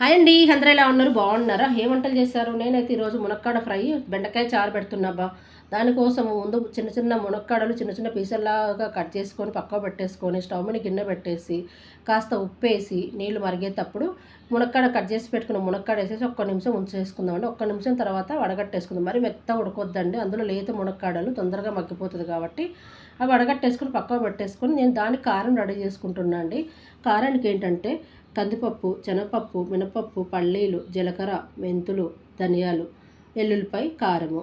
Hi అండి అందరూ ఎలా ఉన్నారు? బాగున్నారా? ఏ వంటలు చేశారు? నేనైతే ఈరోజు మునక్కాడ ఫ్రై బెండకాయ చారు పెడుతున్నాబా దానికోసం ముందు చిన్న చిన్న మునక్కాడలు చిన్న చిన్న పీసల్లాగా కట్ చేసుకొని పక్క పెట్టేసుకొని స్టవ్ మీద గిన్నె పెట్టేసి కాస్త ఉప్పేసి నీళ్ళు మరిగేటప్పుడు మునక్కాడ కట్ చేసి పెట్టుకున్న మునక్కాడ వేసేసి ఒక్క నిమిషం ఉంచేసుకుందామండి. ఒక్క నిమిషం తర్వాత వడగట్టేసుకుందాం. మరి మెత్త ఉడకొద్దండి. అందులో లేత మునక్కాడలు తొందరగా మగ్గిపోతుంది కాబట్టి అవి వడగట్టేసుకొని పక్క పెట్టేసుకొని నేను దానికి కారం రెడీ చేసుకుంటున్నాను అండి. కారానికి ఏంటంటే కందిపప్పు శనగపప్పు మినపప్పు పల్లీలు జీలకర్ర మెంతులు ధనియాలు వెల్లుల్లిపాయ కారము.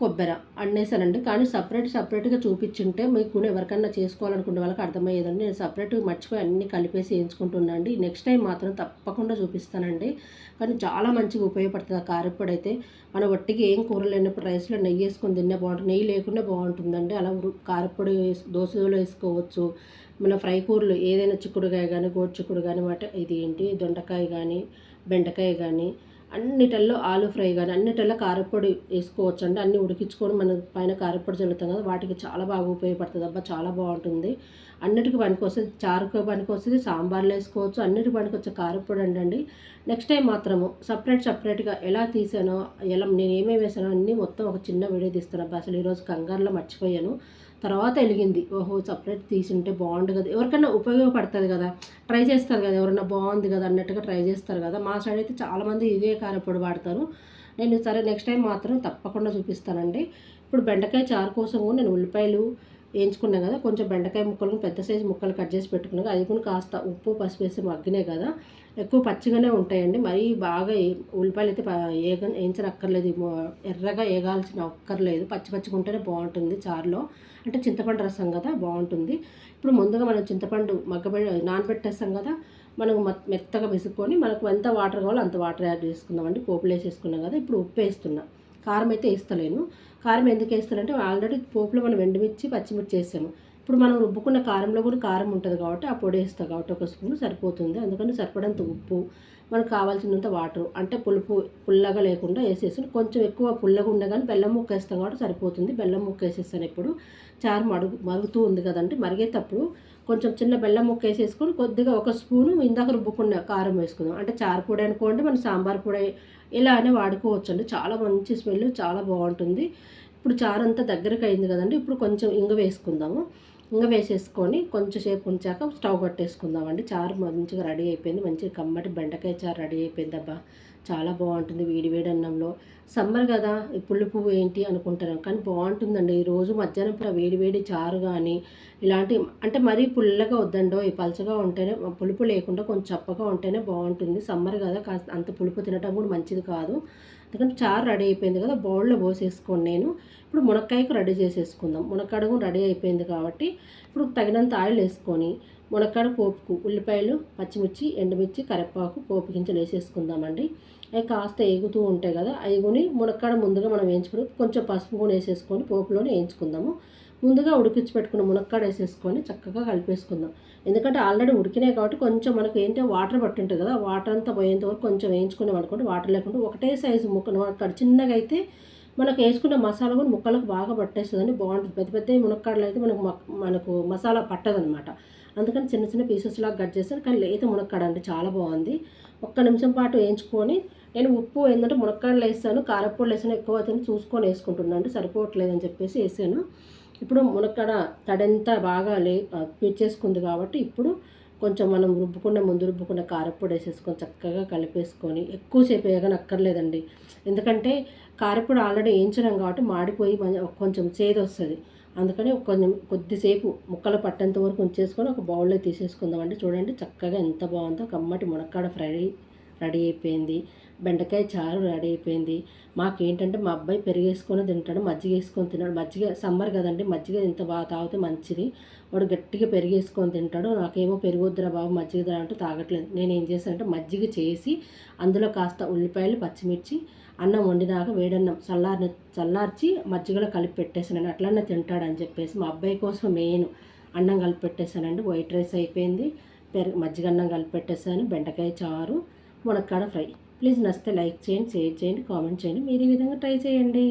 కొబ్బరి అన్నేసానండి. కానీ సపరేట్ సపరేట్గా చూపించుంటే మీకు ఎవరికన్నా చేసుకోవాలనుకునే వాళ్ళకి అర్థమయ్యేదండి. నేను సపరేట్గా మర్చిపోయి అన్నీ కలిపేసి వేయించుకుంటున్నాను అండి. నెక్స్ట్ టైం మాత్రం తప్పకుండా చూపిస్తానండి. కానీ చాలా మంచిగా ఉపయోగపడుతుంది ఆ కారప్పొడి అయితే. మన ఒట్టికి ఏం కూరలు లేనప్పుడు రైస్లో నెయ్యి వేసుకొని తిన్నా బాగుంటుంది. నెయ్యి లేకుండా బాగుంటుందండి. అలా కారప్పొడి దోశలో వేసుకోవచ్చు. మన ఫ్రై కూరలు ఏదైనా చిక్కుడుకాయ కానీ గోడు చిక్కుడు కానీ మాట ఇది ఏంటి? దొండకాయ కానీ బెండకాయ కానీ అన్నిటల్లో ఆలు ఫ్రై కానీ అన్నిటల్లో కారపొడి వేసుకోవచ్చు అండి అన్నీ ఉడికించుకొని మనం పైన కారపొడి చల్లుతాం కదా వాటికి చాలా బాగా ఉపయోగపడుతుంది. అబ్బా చాలా బాగుంటుంది. అన్నిటికీ పనికి వస్తుంది చారుకు పనికి వస్తుంది సాంబార్లో వేసుకోవచ్చు అన్నిటికి పనికి వచ్చే కారపొడి అండి. నెక్స్ట్ టైం మాత్రము సపరేట్ సపరేట్గా ఎలా తీసానో ఎలా నేను ఏమేమి వేసానో అన్నీ మొత్తం ఒక చిన్న వీడియో తీస్తాను. అబ్బా అసలు ఈరోజు కంగారులో మర్చిపోయాను. తర్వాత వెలిగింది. ఓహో సపరేట్ తీసుంటే బాగుండు కదా. ఎవరికైనా ఉపయోగపడుతుంది కదా. ట్రై చేస్తారు కదా. ఎవరైనా బాగుంది కదా అన్నట్టుగా ట్రై చేస్తారు కదా. మా సైడ్ అయితే చాలామంది ఇదే కారపొడి వాడతారు. నేను సరే నెక్స్ట్ టైం మాత్రం తప్పకుండా చూపిస్తానండి. ఇప్పుడు బెండకాయ చారు కోసం నేను ఉల్లిపాయలు వేయించుకున్నాం కదా కొంచెం బెండకాయ ముక్కలు పెద్ద సైజు ముక్కలు కట్ చేసి పెట్టుకున్నాం. అది కూడా కాస్త ఉప్పు పసుపు వేసి మగ్గినాయి కదా. ఎక్కువ పచ్చిగానే ఉంటాయండి. మరీ బాగా ఉల్లిపాయలు అయితే ఏగ వేయించనక్కర్లేదు. ఎర్రగా ఏగాల్సిన అక్కర్లేదు పచ్చి పచ్చిగా ఉంటేనే బాగుంటుంది చారులో. అంటే చింతపండు రసం కదా బాగుంటుంది. ఇప్పుడు ముందుగా మనం చింతపండు మగ్గబె నానబెట్టేస్తాం కదా మనం మెత్తగా విసుక్కొని మనకు ఎంత వాటర్ కావాలో అంత వాటర్ యాడ్ చేసుకుందామండి. పోపులు వేసేసుకున్నాం కదా ఇప్పుడు ఉప్పు వేస్తున్నా. కారం అయితే వేస్తలేను. కారం ఎందుకు వేస్తానంటే ఆల్రెడీ పోపులో మనం ఎండుమిర్చి పచ్చిమిర్చి వేసాము. ఇప్పుడు మనం రుబ్బుకున్న కారంలో కూడా కారం ఉంటుంది కాబట్టి ఆ పొడి వేస్తాం కాబట్టి ఒక స్పూన్ సరిపోతుంది. అందుకని సరిపడంత ఉప్పు మనకు కావాల్సినంత వాటర్ అంటే పులుపు పుల్లగా లేకుండా వేసేసి కొంచెం ఎక్కువ పుల్లగా ఉండగానే బెల్లం ముక్క వేస్తాం కాబట్టి సరిపోతుంది. బెల్లం ముక్క వేసేస్తాను ఇప్పుడు. చారు మడుగు మరుగుతూ ఉంది కదండి. మరిగేటప్పుడు కొంచెం చిన్న బెల్లం ముక్క వేసేసుకొని కొద్దిగా ఒక స్పూను ఇందాక రుబ్బుకున్న కారం వేసుకుందాం. అంటే చారుపూడి అనుకోండి మన సాంబార్ పొడి ఇలానే వాడుకోవచ్చు అండి చాలా మంచి స్మెల్ చాలా బాగుంటుంది. ఇప్పుడు చారు అంతా దగ్గరకు అయింది కదండి ఇప్పుడు కొంచెం ఇంగ వేసుకుందాము. ఇంగ వేసేసుకొని కొంచెం సేపు ఉంచాక స్టవ్ కట్టేసుకుందామండి. చారు మంచిగా రెడీ అయిపోయింది. మంచిగా కమ్మటి బెండకాయ చారు రెడీ అయిపోయిందబ్బా. చాలా బాగుంటుంది వేడి వేడి అన్నంలో. సమ్మర్ కదా పుల్లు పువ్వు ఏంటి అనుకుంటాను కానీ బాగుంటుందండి. ఈరోజు మధ్యాహ్నం ఇప్పుడు వేడి వేడి చారు కానీ ఇలాంటి అంటే మరీ పుల్లగా వద్దండో ఈ పలచగా ఉంటేనే పులుపు లేకుండా కొంచెం చప్పగా ఉంటేనే బాగుంటుంది. సమ్మర్ కదా కాస్త అంత పులుపు తినటం కూడా మంచిది కాదు. ఎందుకంటే చారు రెడీ అయిపోయింది కదా బౌల్లో పోసేసుకోండి నేను. ఇప్పుడు మునక్కాయకు రెడీ చేసేసుకుందాం. మునక్కాడ కూడా రెడీ అయిపోయింది కాబట్టి ఇప్పుడు తగినంత ఆయిల్ వేసుకొని మునక్కాడ పోపుకు ఉల్లిపాయలు పచ్చిమిర్చి ఎండుమిర్చి కరివేపాకు పోపు గింజలు వేసేసుకుందామండి. అవి కాస్త ఎగుతూ ఉంటాయి కదా అవి కొని మునక్కాడ ముందుగా మనం వేయించుకుని కొంచెం పసుపు కూడా వేసేసుకొని పోపులోనే వేయించుకుందాము. ముందుగా ఉడికించి పెట్టుకున్న మునక్కాడ వేసేసుకొని చక్కగా కలిపేసుకుందాం. ఎందుకంటే ఆల్రెడీ ఉడికినాయి కాబట్టి కొంచెం మనకు ఏంటో వాటర్ పట్టి ఉంటుంది కదా వాటర్ అంతా పోయేంత వరకు కొంచెం వేయించుకున్నాం అనుకోండి వాటర్ లేకుండా ఒకటే సైజు ముక్క మునక్కాడ చిన్నగా అయితే మనకు వేసుకున్న మసాలా కూడా ముక్కలకు బాగా పట్టేస్తుందని బాగుంటుంది. పెద్ద పెద్ద మునక్కాడలు అయితే మనకు మనకు మసాలా పట్టదనమాట అందుకని చిన్న చిన్న పీసెస్ లాగా కట్ చేస్తాను కానీ లేత మునక్కాడ అంటే చాలా బాగుంది. ఒక్క నిమిషం పాటు వేయించుకొని నేను ఉప్పు ఏంటంటే మునక్కాడలు వేస్తాను కారపొడి వేసాను ఎక్కువ అవుతుంది చూసుకొని వేసుకుంటున్నాను. అంటే సరిపోవట్లేదని చెప్పేసి వేసాను. ఇప్పుడు మునక్కడ తడంతా బాగా లే పిచ్చేసుకుంది కాబట్టి ఇప్పుడు కొంచెం మనం రుబ్బుకున్న ముందు రుబ్బుకున్న కారపొడి వేసేసుకొని చక్కగా కలిపేసుకొని ఎక్కువసేపు వేయగానే అక్కర్లేదండి. ఎందుకంటే కారపొడి ఆల్రెడీ వేయించడం కాబట్టి మాడిపోయి కొంచెం చేదు వస్తుంది. అందుకని కొంచెం కొద్దిసేపు ముక్కలు పట్టేంత వరకు ఉంచేసుకొని ఒక బౌల్లో తీసేసుకుందామండి. చూడండి చక్కగా ఎంత బాగుందో. కమ్మటి మునక్కాడ ఫ్రై రెడీ అయిపోయింది. బెండకాయ చారు రెడీ అయిపోయింది. మాకేంటంటే మా అబ్బాయి పెరిగేసుకొని తింటాడు మజ్జిగ వేసుకొని తిన్నాడు. మజ్జిగ సమ్మర్ కదండి మజ్జిగ ఇంత బాగా తాగితే మంచిది. వాడు గట్టిగా పెరిగేసుకొని తింటాడు. నాకేమో పెరుగుద్దురా బాబు మజ్జిగ అంటే తాగట్లేదు. నేను ఏం చేశానంటే మజ్జిగ చేసి అందులో కాస్త ఉల్లిపాయలు పచ్చిమిర్చి అన్నం వండినాక వేడన్నం చల్లారి చల్లార్చి మజ్జిగలో కలిపి పెట్టేసాను అట్లనే తింటాడని చెప్పేసి మా అబ్బాయి కోసం మెయిన్ అన్నం కలిపి పెట్టేశానండి. వైట్ రైస్ అయిపోయింది. పెరుగు మజ్జిగ అన్నం కలిపి పెట్టేశాను. బెండకాయ చారు మునక్కాడ ఫ్రై. ప్లీజ్ నచ్చితే లైక్ చేయండి షేర్ చేయండి కామెంట్ చేయండి. మీరు ఈ విధంగా ట్రై చేయండి.